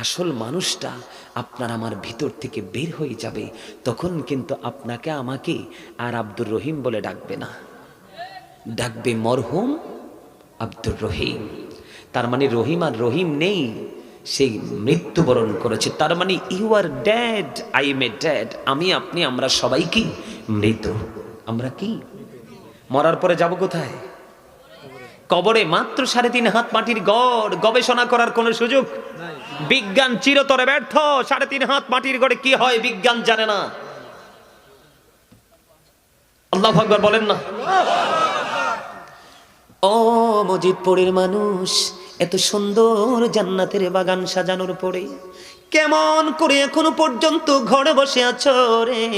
আসল মানুষটা আপনার আমার ভিতর থেকে বের হয়ে যাবে, তখন কিন্তু আপনাকে আমাকে আর আব্দুর রহিম বলে ডাকবে না। ডাকবে মরহুম আব্দুর রহিম। তার মানে রহিম আর রহিম নেই, সেই মৃত্যুবরণ করেছে। তার মানে you are dad I am a dad আমি, আপনি, আমরা সবাই কি? মৃত। আমরা কি? মরার পরে যাব কোথায়? কবরে মাত্র সাড়ে তিন হাত মাটির গড়, গবেষণা করার কোনো সুযোগ? বিজ্ঞান চিরতরে ব্যর্থ। সাড়ে তিন হাত মাটির গড়ে কি হয় বিজ্ঞান জানে না। আল্লাহ আকবর বলেন না। ও মজিদপুরের মানুষ, এত সুন্দর জান্নাতের বাগান সাজানোর পরে কেমন করে এখনও পর্যন্ত ঘরে বসে আছো রে?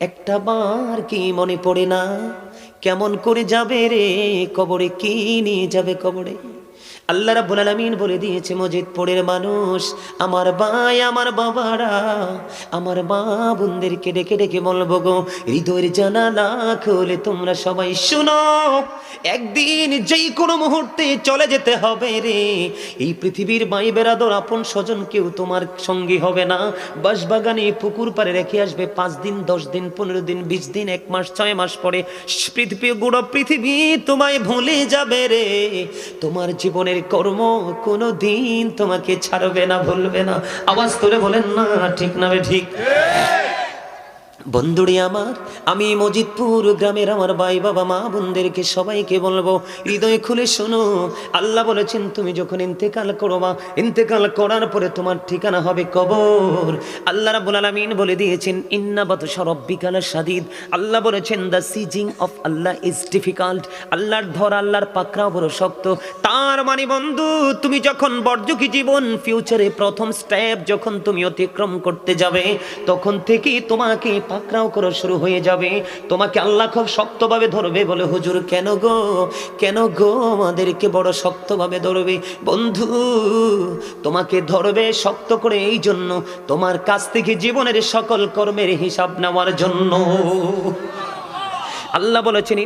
একটা বার কি মনে পড়ে না? কেমন করে যাবে রে? কবরে কি নিয়ে যাবে কবরে? আল্লাহ রাব্বুল আলামিন বলে দিয়েছে মজিদপুরের মানুষ, আমার ভাই, আমার বাবারা, আমার মা বোনদেরকে ডেকে ডেকে বলব গো, হৃদয়ের জানালা খুলে তোমরা সবাই শুনো, একদিন যেই কোনো মুহূর্তে চলে যেতে হবে রে। এই পৃথিবীর মাই বেড়াদর আপন স্বজন কেউ তোমার সঙ্গী হবে না। বাসবাগানে পুকুর পাড়ে রেখে আসবে পাঁচ দিন, দশ দিন, পনেরো দিন, বিশ দিন, এক মাস, ছয় মাস পরে। পৃথিবী গুড়ো পৃথিবী তোমায় ভুলে যাবে রে। তোমার জীবনের কর্ম কোনো দিন তোমাকে ছাড়বে না, ভুলবে না। আওয়াজ তোলে বলেন, না, ঠিক না ঠিক। বন্ধুরি আমার, আমি মজিদপুর গ্রামের আমার ভাই বাবা, মা বোনদেরকে সবাইকে বলব, হৃদয় খুলে শোনো। আল্লাহ বলেছেন, তুমি যখন ইন্তেকাল করো করবা ইন্তেকাল করার পরে তোমার ঠিকানা হবে কবর। আল্লাহ রাব্বুল আলামিন বলে দিয়েছেন ইন্নাবাতু সরব্বিকাল সাদিদ আল্লাহ বলেছেন the seizing of Allah is difficult আল্লাহর ধর, আল্লাহর পাকড়াও বড় শক্ত। তার মানে বন্ধু, তুমি যখন বর্জকি জীবন ফিউচারে প্রথম স্টেপ যখন তুমি অতিক্রম করতে যাবে, তখন থেকেই তোমাকে পাকড়াও করা শুরু হয়ে যাবে। তোমাকে আল্লাহ খুব শক্তভাবে ধরবে বলে, হুজুর, কেন গো? কেন গো আমাদেরকে বড় শক্তভাবে ধরবে? বন্ধু, তোমাকে ধরবে শক্ত করে এই জন্য তোমার কাছ থেকে জীবনের সকল কর্মের হিসাব নেওয়ার জন্য। আল্লাহ বলেছেন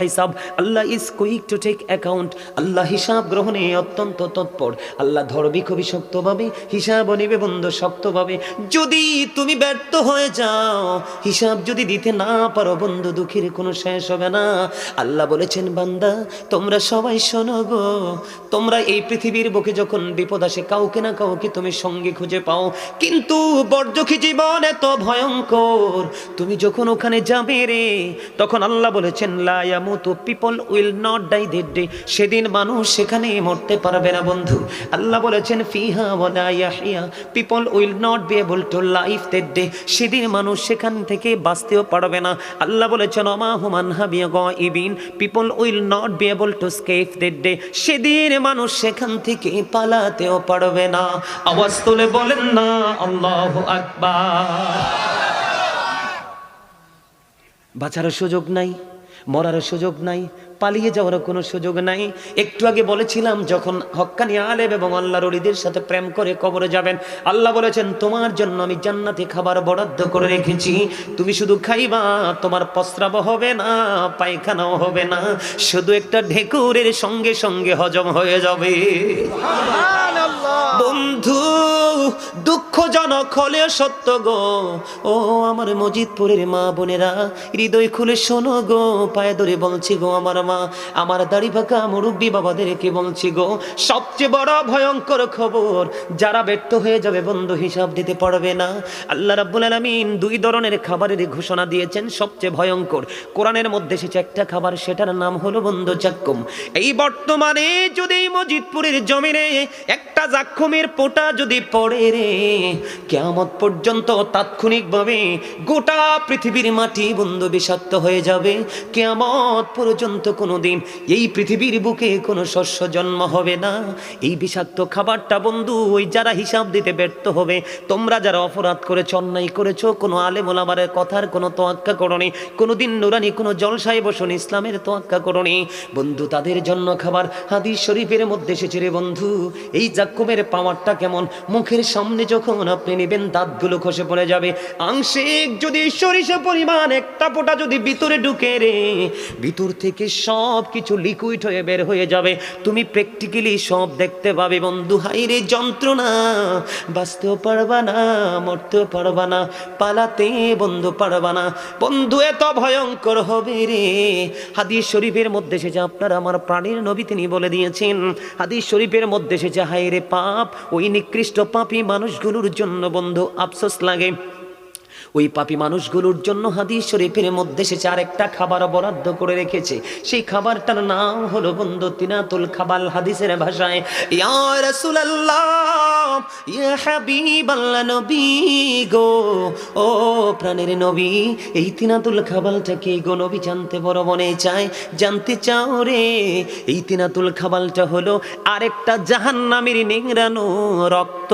হিসাব। Allah is quick to take account Allah হিসাব গ্রহণে অত্যন্ত তৎপর। আল্লাহ ধরবি খুবই শক্তভাবে, হিসাব নিবে বন্ধু শক্তভাবে। যদি তুমি ব্যর্থ হয়ে যাও, হিসাব যদি দিতে না পারো, বন্ধু, দুঃখের কোনো শেষ হবে না। আল্লাহ বলেছেন, বান্দা, তোমরা সবাই শোনো গো। তোমরা এই পৃথিবীর বুকে যখন বিপদ আসে, কাউকে না কাউকে তুমি সঙ্গে খুঁজে পাও। কিন্তু বর্জকি জীবন এত ভয়ঙ্কর। তুমি যখন ওখানে যাবে রে তখন আল্লাহ বলেছেন লায়ামুতু people will not die that day, সেদিন মানুষ সেখানে মরতে পারবে না বন্ধু। আল্লাহ বলেছেন, ফিহা ওয়ালা people will not be able to life that day, সেদিন মানুষ সেখান থেকে বাঁচতেও পারবে না। আল্লাহ বলেছেন অমা হুমান হাবিয়া গাইবিন people will not be able to escape that day, সেদিন মানুষ সেখান থেকে পালাতেও পারবে না। আওয়াজ তুলে বলেন না, আল্লাহ আকবার। বাঁচারও সুযোগ নাই মরারও সুযোগ নাই পালিয়ে যাওয়ারও কোনো সুযোগ নাই। একটু আগে বলেছিলাম যখন হক্কানি আলেব এবং আল্লাহর অলিদের সাথে প্রেম করে কবরে যাবেন আল্লাহ বলেছেন তোমার জন্য আমি জান্নাতে খাবার বরাদ্দ করে রেখেছি। তুমি শুধু খাইবা তোমার প্রস্রাব হবে না পায়খানাও হবে না। শুধু একটা ঢেকুরের সঙ্গে সঙ্গে হজম হয়ে যাবে। বন্ধু দুঃখজনক হলেও সত্য গো। ও আমার মজিদপুরের মা বোনেরা, হৃদয় খুলে শোনো গো, পায়ে ধরে বলছি গো আমার মা, আমার দাড়ি পাকা মুরব্বী বাবাদেরকে বলছি গো, সবচেয়ে বড় ভয়ঙ্কর খবর, যারা ব্যর্থ হয়ে যাবে বন্ধু হিসাব দিতে পারবে না। আল্লাহ রাব্বুল আলামিন দুই ধরনের খাবারের ঘোষণা দিয়েছেন সবচেয়ে ভয়ঙ্কর। কোরআনের মধ্যে এসেছে একটা খাবার, সেটার নাম হলো বন্ধু জাক্কুম। এই বর্তমানে যদি মজিদপুরের জমিনে একটা জাক্ষুমের পোটা যদি পড়ে রে। পর্যন্ত তাৎক্ষণিকভাবে গোটা পৃথিবীর মাটি বন্ধু বিষাক্ত হয়ে যাবে। পর্যন্ত এই পৃথিবীর বুকে কোনো শস্য জন্ম হবে না। এই বিষাক্ত খাবারটা বন্ধু, ওই যারা হিসাব দিতে ব্যর্থ হবে, তোমরা যারা অপরাধ করেছ, অন্যায় করেছ, কোনো আলেম ওলামারের কথার কোনো তোয়াক্কা করনি, কোনোদিন নুরানি, কোনো জলসায় বসন, ইসলামের তোয়াক্কা করনি। বন্ধু, তাদের জন্য খাবার হাদিস শরীফের মধ্যে এসেছে রে বন্ধু। এই জাক্কুমের পাওয়ারটা কেমন? মুখের সামনে যখন আপনি নেবেন, দাঁতগুলো খসে পড়ে যাবে। আংশিক যদি সরিষা পরিমাণ একটা ফোঁটা যদি ভিতরে ঢুকে রে, ভিতর থেকে সব কিছু লিকুইড হয়ে বের হয়ে যাবে। তুমি প্র্যাকটিক্যালি সব দেখতে পাবে। বন্ধু, হাইরে যন্ত্রণা, বাঁচতেও পারবা না, মরতেও পারবা না, পালাতে বন্ধু পারবা না। বন্ধু, এত ভয়ঙ্কর হবে রে। হাদিস শরীফের মধ্যে সে এসেছে, আপনার আমার প্রাণীর নবী তিনি বলে দিয়েছেন। হাদিস শরীফের মধ্যে সে এসেছে হাইরে পাপ, ওই নিকৃষ্ট পাপী মানুষগুলোর জন্য বন্ধু আফসোস লাগে। ওই পাপী মানুষগুলোর জন্য হাদিস শরীফের মধ্যে সে আরেকটা খাবার বরাদ্দ করে রেখেছে। সেই খাবারটার নাম হলো বন্ধু তিনাতুল খাবাল হাদিসের ভাষায়, ইয়া রাসূলুল্লাহ, ইয়া হাবিবাল্লাহ নবী গো, ও প্রাণের নবী, এই তিনাতুল খাবালটা কি গো নবী জানতে বড় মনে চায়, জানতে চাও রে। এই তিনাতুল খাবালটা হলো আরেকটা জাহান্নামের নিংরানো রক্ত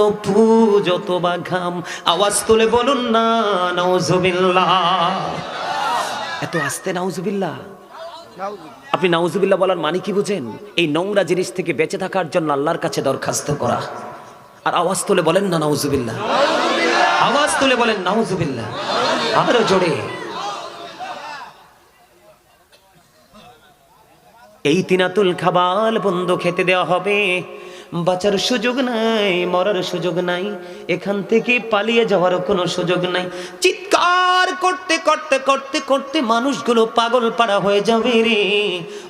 যত বা ঘাম। আওয়াজ তুলে বলুন না এত আস্তে নাউজুবিল্লাহ। আপনি নাউজুবিল্লাহ বলার মানে কি বুঝেন? এই নোংরা জিনিস থেকে বেঁচে থাকার জন্য আল্লাহর কাছে দরখাস্ত করা। আর আওয়াজ তুলে বলেন না নাউজুবিল্লাহ। আওয়াজ তুলে বলেন নাউজুবিল্লাহ। আরও জোরে। এই তিনাতুল খাবাল বন্ধ খেতে দেওয়া হবে। বাঁচার সুযোগ নাই, মরার সুযোগ নাই, এখান থেকে পালিয়ে যাওয়ার কোনো সুযোগ নাই। চিৎকার করতে করতে করতে করতে মানুষগুলো পাগল পাড়া হয়ে যাবে রে।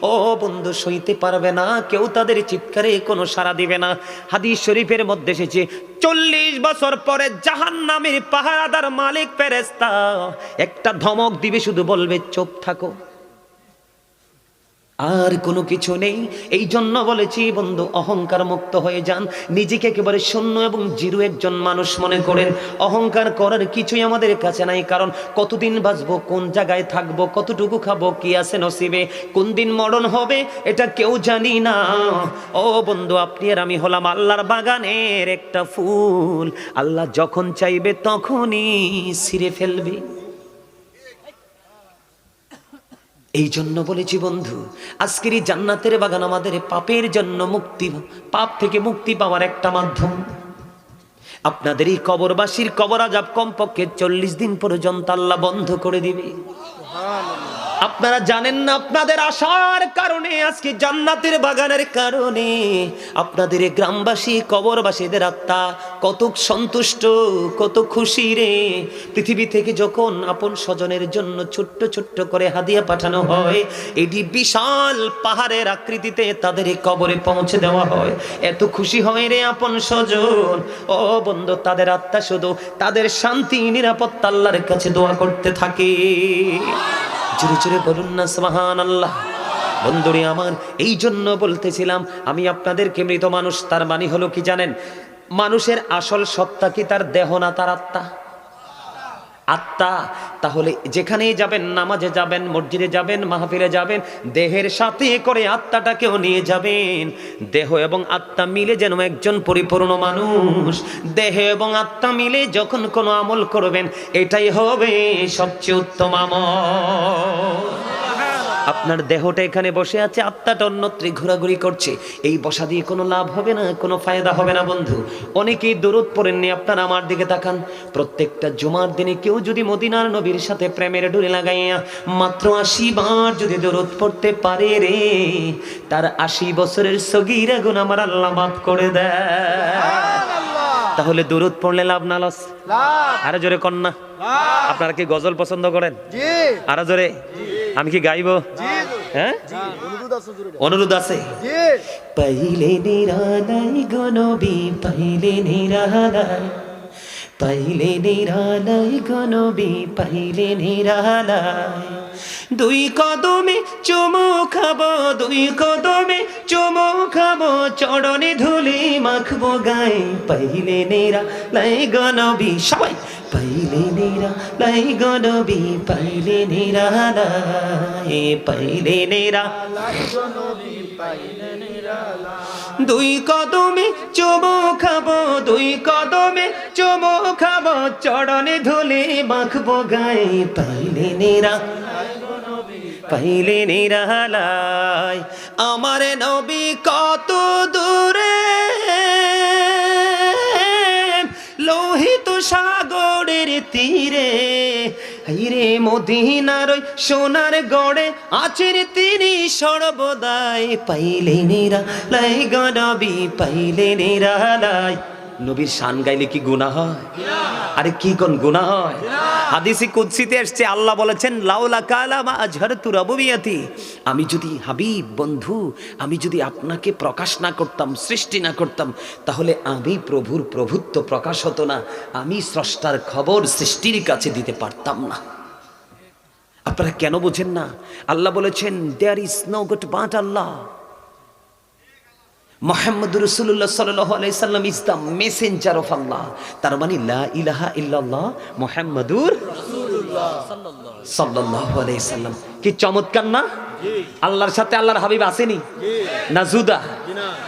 ও বন্ধু, সইতে পারবে না, কেউ তাদের চিৎকারে কোনো সাড়া দিবে না। হাদিস শরীফের মধ্যে এসেছে, চল্লিশ বছর পরে জাহান নামের পাহারাদার মালিক ফেরেস্তা একটা ধমক দিবে, শুধু বলবে, চুপ থাকো। আর কোনো কিছু নেই। এই জন্য বলেছি, বন্ধু, অহংকার মুক্ত হয়ে যান। নিজেকে একেবারে শূন্য এবং জিরো একজন মানুষ মনে করেন। অহংকার করার কিছুই আমাদের কাছে নাই, কারণ কতদিন বাঁচবো, কোন জায়গায় থাকব, কতটুকু খাব, কি আছে নসিবে, কোন দিন মরণ হবে, এটা কেউ জানি না। ও বন্ধু, আপনি আর আমি হলাম আল্লাহর বাগানের একটা ফুল। আল্লাহ যখন চাইবে তখনই ছিঁড়ে ফেলবে। এই জন্য বলেছি বন্ধু, আজকের এই জান্নাতের বাগান আমাদের পাপের জন্য মুক্তি, পাপ থেকে মুক্তি পাওয়ার একটা মাধ্যম। আপনাদের এই কবরবাসীর কবর আজাব কমপক্ষে চল্লিশ দিন পর্যন্ত আল্লাহ বন্ধ করে দিবে। আপনারা জানেন না আপনাদের আশার কারণে, আজকে জান্নাতের বাগানের কারণে আপনাদের গ্রামবাসী, কবরবাসীদের আত্মা কত সন্তুষ্ট, কত খুশি রে। পৃথিবী থেকে যখন আপন স্বজনের জন্য ছোট্ট ছোট্ট করে হাদিয়া পাঠানো হয়, এটি বিশাল পাহাড়ের আকৃতিতে তাদের কবরে পৌঁছে দেওয়া হয়। এত খুশি হয় রে আপন স্বজন। ও বন্ধু, তাদের আত্মা শুধু তাদের শান্তি, নিরাপত্তা, আল্লাহর কাছে দোয়া করতে থাকে। জোরে জোরে বলুন না সাহান আল্লাহ বন্ধুরে আমার এই জন্য বলতেছিলাম, আমি আপনাদেরকে মৃত মানুষ, তার মানে হলো কি জানেন? মানুষের আসল সত্তা কি তার দেহ না তার আত্মা? আত্মা, তাহলে যেখানেই যাবেন, নামাজে যাবেন, মসজিদে যাবেন, মাহফিলে যাবেন, দেহের সাথে করে আত্মাটাকেও নিয়ে যাবেন। দেহ এবং আত্মা মিলে যেন একজন পরিপূর্ণ মানুষ। দেহ এবং আত্মা মিলে যখন কোনো আমল করবেন, এটাই হবে সবচেয়ে উত্তম আমল। আপনার দেহটা এখানে বসে আছে আত্মাটা অন্যত্রে ঘোরাঘুরি করছে। এই বসা দিয়ে কোনো লাভ হবে না কোনো ফায়দা হবে না বন্ধু। অনেকেই দূরত পড়েননি আপনারা আমার দিকে তাকান। প্রত্যেকটা জুমার দিনে কেউ যদি মদিনার নবীর সাথে প্রেমের ডুরে লাগাইয়া মাত্র আশি বার যদি দূরত পড়তে পারে রে তার আশি বছরের সগিরা গুণ আমার আল্লাহ মাফ করে দেয়। তাহলে দূরত পড়লে লাভ না লস? আরও জোরে কন্যা আপনারা কি গজল পছন্দ করেন? আরও জোরে। আমি কি গাইবো? হ্যাঁ? অনুরোধ আছে পাইলে নিরালাই গনবি পাইলে নিরালাই। পাইলে নিরালাই গনবি পাইলে নিরালাই। দুই কদমে চুমু খাব দুই কদমে চুমু খাব চড়নে ধুলি মাখবো গায়ে। পাইলে নেরা লাই গনবি সবাই পাইলে নেরা লাই গনবি পাইলে নেরা লাই পাইলে নেরা দুই কদমে চুমু খাব দুই কদমে চুমু খাব চড়নে ধুলে মাখবো গায়ে পাইলে নেরা পাইলে নিরালায় আমার নবী কত দূরে তীরে। হাইরে মদিনার ওই সোনার গড়ে আছেন তিনি সর্বদাই। পাইলে নিরা লাই গনবি পাইলে নিরা লাই। নবীর শান গাইলে কি গুনাহ হয়? আরে কি কোন গুনাহ হয়? হাদিসে কুদ্সিতে এসছে, আল্লাহ বলেছেন, লাউলা কালামা আজহার তুরাবুবিয়াতি আমি যদি হাবিব, বন্ধু, আমি যদি আপনাকে প্রকাশ না করতাম, সৃষ্টি না করতাম, তাহলে আমি প্রভুর প্রভুত্ব প্রকাশ হতো না। আমি স্রষ্টার খবর সৃষ্টির কাছে দিতে পারতাম না। আপনারা কেন বোঝেন না? আল্লাহ বলেছেন there is no god but Allah Mohammad রসুল্লাহ সাল্লাহ আলাইসাল্লাম is the messenger of Allah তার মানে লা ইলাহা ইল্লাল্লাহ মোহাম্মদুর সাল্লাহ আলাইসাল্লাম কি চমৎকার না? আল্লাহর সাথে আল্লাহর হাবিব আসেনি? না জুদা?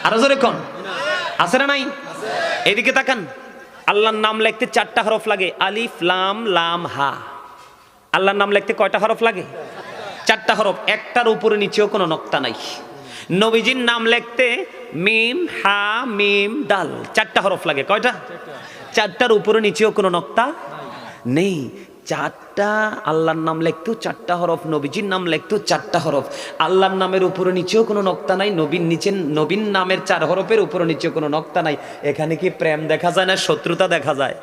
আরও জোরে কোন। আছে না নাই? এদিকে তাকান। আল্লাহর নাম লিখতে চারটা হরফ লাগে। আলিফ লাম লাম হা। আল্লাহর নাম লিখতে কয়টা হরফ লাগে? চারটা হরফ। একটার উপরে নিচেও কোনো নক্তা নাই। নবীজির নাম লিখতে মিম, হা, মিম ডাল চারটা হরফ লাগে। কয়টা? চারটার উপরে নিচেও কোনো নক্তা নেই। চারটা আল্লাহর নাম লিখতেও চারটা হরফ, নবীজির নাম লিখতেও চারটা হরফ। আল্লাহর নামের উপরে নিচেও কোনো নক্তা নাই নবীন নিচে নবীন নামের চার হরফের উপরে নিচেও কোনো নক্তা নাই। এখানে কি প্রেম দেখা যায় না, শত্রুতা দেখা যায়?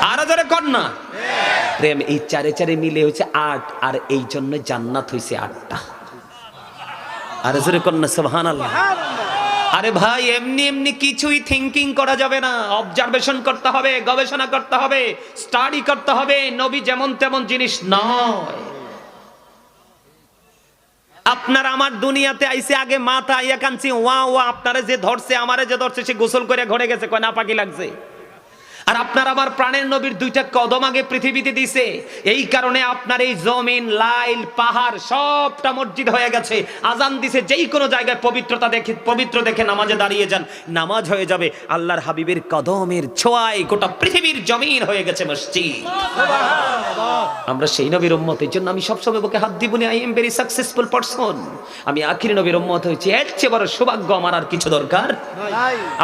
আরও ধরে কর না। প্রেম, এই চারে চারে মিলে হচ্ছে আট, আর এই জন্য জান্নাত হয়েছে আটটা। আরে জোরে কন্যা সুবহান আল্লাহ আরে ভাই এমনি এমনি কিছুই থিঙ্কিং করা যাবে না। অবজারভেশন করতে হবে গবেষণা করতে হবে স্টাডি করতে হবে নবী যেমন তেমন জিনিস নয়। আপনার আমার দুনিয়াতে আইসে আগে মাথা আইয়া কানছি ওয়া ওয়া আপনারে যে ধরছে আমারে যে ধরছে সে গোসল করে ঘরে গেছে কয় না পাকি লাগছে। আর আপনার আমার প্রাণের নবীর দুইটা কদম আগে পৃথিবীতে দিছে। এই কারণে আপনার এই জমিন লাইল পাহাড় সবটা মসজিদ হয়ে গেছে। আজান দিছে যেই কোনো জায়গায় পবিত্রতা দেখে পবিত্র দেখে নামাজে দাঁড়িয়ে যান। নামাজ হয়ে যাবে আল্লাহর হাবিবের কদমের ছোঁয়ায় গোটা পৃথিবীর জমিন হয়ে গেছে মসজিদ। আমরা সেই নবীর উম্মত এই জন্য আমি সবসময় বুকে হাত দিব I am very successful person আমি আখির নবীর উম্মত হয়েছি এর চেয়ে বড় সৌভাগ্য আমার আর কিছু দরকার।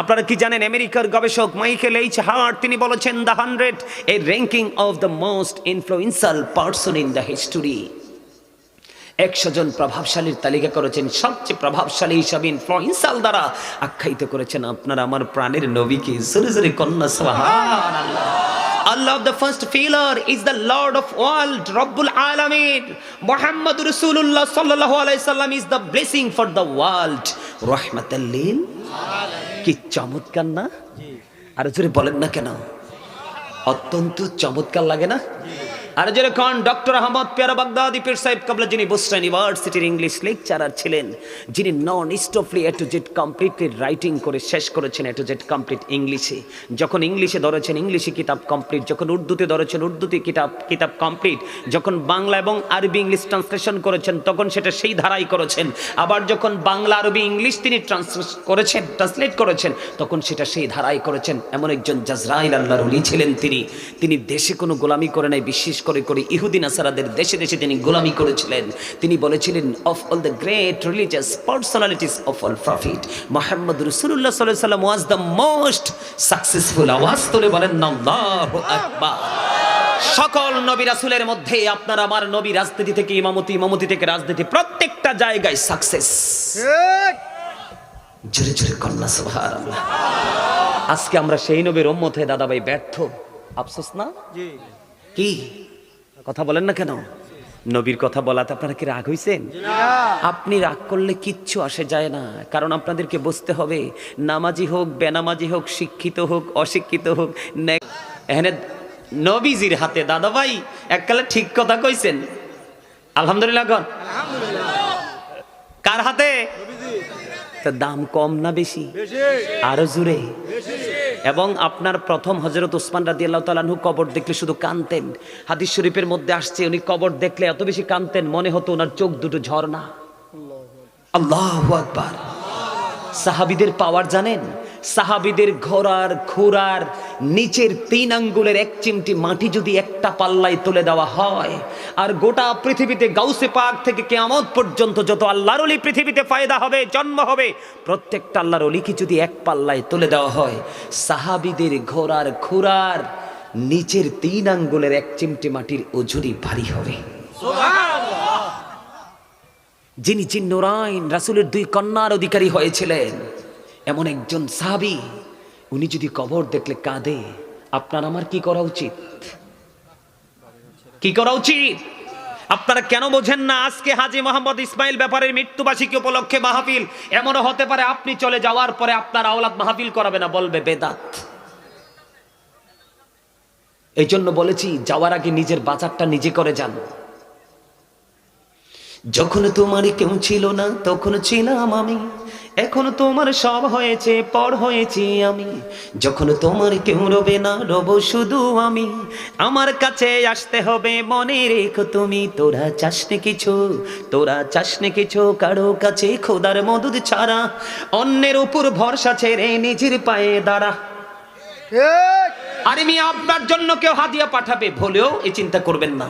আপনারা কি জানেন আমেরিকার গবেষক মাইকেল এইচ হার্ট তিনি বলেছেন the hundred a ranking of the most influential person in the history একশো জন প্রভাবশালীর তালিকা করেছেন সবচেয়ে প্রভাবশালী হিসাবে ইনফ্লুয়েন্সাল দ্বারা আখ্যায়িত করেছেন আপনার আমার প্রাণের নবীকে। জোরে জোরে কন্যা the first pillar is the Lord of world, Rabbul Alameen. Muhammad Rasulullah sallallahu alayhi sallam is the blessing for the world. Rahmatan lil কি চমৎকার না? আর জোরে বলেন না কেন? অত্যন্ত চমৎকার লাগে না? আর যেরকম ডক্টর আহমদ পেয়ারা বাগদাদি, পীর সাহেব কাবলা যিনি বুস্টা ইউনিভার্সিটির ইংলিশ লেকচারার ছিলেন, যিনি non stoply a to z completely writing করে শেষ করেছেন এ টু জেড কমপ্লিট ইংলিশে যখন ইংলিশে ধরেছেন ইংলিশে কিতাব কমপ্লিট যখন উর্দুতে ধরেছেন, উর্দুতে কিতাব কিতাব কমপ্লিট যখন বাংলা এবং আরবি ইংলিশ ট্রান্সলেশন করেছেন, তখন সেটা সেই ধারাই করেছেন। আবার যখন বাংলা, আরবি ইংলিশ তিনি ট্রান্সলেট করেছেন ট্রান্সলেট করেছেন, তখন সেটা সেই ধারাই করেছেন। এমন একজন জাজরাইল আল্লাহর উলি ছিলেন তিনি। তিনি দেশে কোনো গোলামি করে নাই, বিশেষ করে করে ইহুদিন আসারাদের দেশে দেশে তিনি গোলামি করেছিলেন। তিনি বলেছিলেন of all the great religious personalities of all prophet Mohammad রসুল্লাহ সাল্লাহ সাল্লাম ওয়াজ দ্য মোস্ট সাকসেসফুল আওয়াজ তুলে বলেন আল্লাহু আকবার সকল নবী রাসূলের মধ্যে আপনার আমার নবী রাজনীতি থেকে ইমামতি ইমামতি থেকে রাজনীতি প্রত্যেকটা জায়গায় সাকসেস জোরে জোরে কন্যা সুবহানাল্লাহ। আজকে আমরা সেই নবীর উম্মত হয়ে দাদাভাই ব্যর্থ। আফসোস না? কি? কথা বলেন না কেন? নবীর কথা বলাতে আপনারা কি রাগ হইছেন? আপনি রাগ করলে কিচ্ছু আসে যায় না। কারণ আপনাদেরকে বুঝতে হবে নামাজি হোক বেনামাজি হোক শিক্ষিত হোক অশিক্ষিত হোক এখানে নবীজির হাতে দাদা ভাই এককালে ঠিক কথা কইছেন। আলহামদুলিল্লাহ। কার হাতে? তা দাম কম না বেশি? আরও জুড়ে এবং আপনার প্রথম হজরত উসমান রাদি আল্লাহ তালাহু কবর দেখলে শুধু কানতেন হাদিস শরীফের মধ্যে আসছে উনি কবর দেখলে এত বেশি কানতেন মনে হতো ওনার চোখ দুটো ঝর্ণা। আল্লাহ আকবার। সাহাবিদের পাওয়ার জানেন? সাহাবিদের ঘোড়ার ঘোড়ার নিচের তিন আঙ্গুলের এক চিমটি মাটি যদি একটা পাল্লায় তুলে দেওয়া হয় আর গোটা পৃথিবীতে গাউসে পাক থেকে কেয়ামত পর্যন্ত যত আল্লাহর অলি পৃথিবীতে ফায়দা হবে জন্ম হবে প্রত্যেকটা আল্লাহর অলিকে যদি এক পাল্লায় তুলে দেওয়া হয় সাহাবিদের ঘোড়ার খুরার নিচের তিন আঙ্গুলের এক চিমটে মাটির ওজনই ভারী হবে। যিনি চিন্নরাইন রাসুলের দুই কন্যার অধিকারী হয়েছিলেন। এমন একজন সাহাবি, উনি যদি কবর দেখলে কাঁদে, আপনার আমার কি করা উচিত? কি করা উচিত? আপনারা কেন বোঝেন না আজকে হাজি মোহাম্মদ ইসমাইল ব্যাপারের মৃত্যুবাসীকে উপলক্ষে মাহফিল? এমনও হতে পারে আপনি চলে যাওয়ার পরে আপনার আওলাদ মাহফিল করাবে না, বলবে বেদাত। এই জন্য বলেছি, যাওয়ার আগে নিজের বাজারটা নিজে করে যান। যখন তোমার কেউ ছিল না তখন ছিলাম আমি। এখন তোমার সব হয়েছে পর হয়েছি আমি। যখন তোমার কেউ রবে না রব শুধু আমি। আমার কাছে আসতে হবে মনে রেখো তুমি তোরা চাসনে কিছু তোরা চাসনে কিছু কারও কাছে খোদার মদুদ ছাড়া। অন্যের উপর ভরসা ছেড়ে নিজের পায়ে দাঁড়া। আরে মিয়া আপনার জন্য কেউ হাদিয়া পাঠাবে ভুলেও এই চিন্তা করবেন না।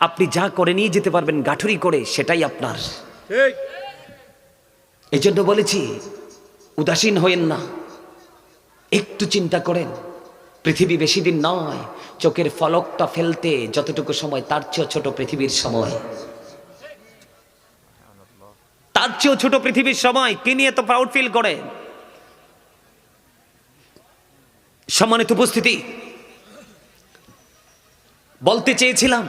আপনি যা করে নিয়ে যেতে পারবেন গাঠুরি করে সেটাই আপনার। এই জন্য বলেছি উদাসীন হয়েন না। একটু চিন্তা করেন পৃথিবী বেশি দিন নয় চোখের ফলকটা ফেলতে যতটুকু সময় তার চেয়েও ছোট পৃথিবীর সময়। তার চেয়েও ছোট পৃথিবীর সময় কি নিয়ে তো প্রাউড ফিল করে? সম্মানিত উপস্থিতি বলতে চেয়েছিলাম